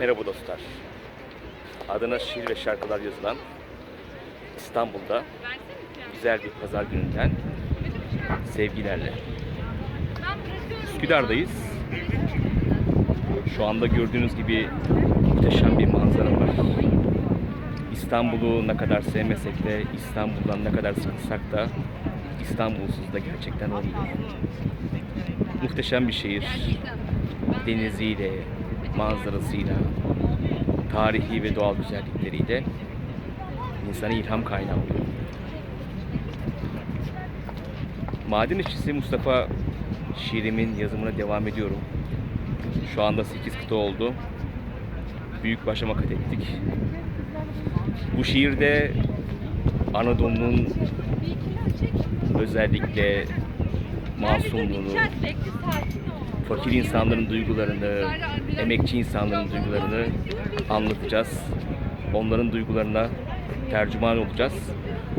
Merhaba dostlar. Adına şiir ve şarkılar yazılan İstanbul'da güzel bir pazar gününden sevgilerle. Üsküdar'dayız. Şu anda gördüğünüz gibi muhteşem bir manzara var. İstanbul'u ne kadar sevmesek de, İstanbul'dan ne kadar sıkılsak da İstanbulsuz da gerçekten olmuyor. Muhteşem bir şehir. Deniziyle, manzarasıyla, tarihi ve doğal güzellikleriyle insana ilham kaynağı oluyor. Maden işçisi Mustafa şiirimin yazımına devam ediyorum. Şu anda 8 kıta oldu. Büyük başlama kat ettik. Bu şiirde Anadolu'nun özellikle masumluğunu, fakir insanların duygularını, emekçi insanların duygularını anlatacağız. Onların duygularına tercüman olacağız.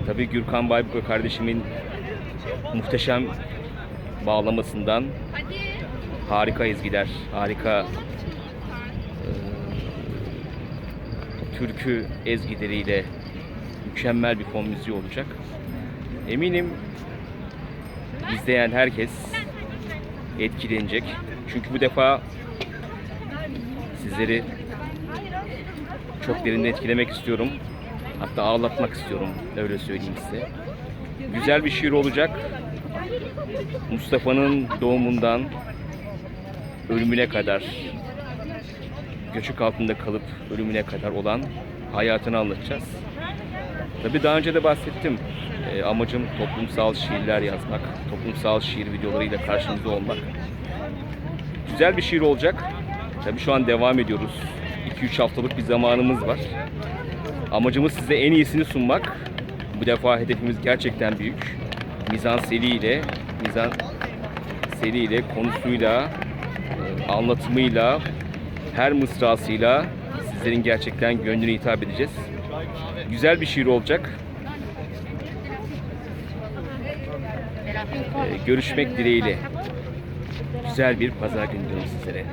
Tabii Gürkan Baybuka kardeşimin muhteşem bağlamasından harika ezgiler, harika e, türkü ezgileriyle mükemmel bir fon müziği olacak. Eminim izleyen herkes etkilenecek. Çünkü bu defa sizleri çok derinden etkilemek istiyorum. Hatta ağlatmak istiyorum. Öyle söyleyeyim size. Güzel bir şiir olacak. Mustafa'nın doğumundan ölümüne kadar göçük altında kalıp ölümüne kadar olan hayatını anlatacağız. Tabii daha önce de bahsettim. Ee, amacım toplumsal şiirler yazmak, toplumsal şiir videolarıyla karşınızda olmak. Güzel bir şiir olacak. Tabii şu an devam ediyoruz. 2-3 haftalık bir zamanımız var. Amacımız size en iyisini sunmak. Bu defa hedefimiz gerçekten büyük. Mizan ile, mizan ile, konusuyla, e, anlatımıyla, her mısrasıyla sizlerin gerçekten gönlüne hitap edeceğiz. Güzel bir şiir olacak. Ee, görüşmek dileğiyle. Güzel bir pazar günü diliyorum sizlere.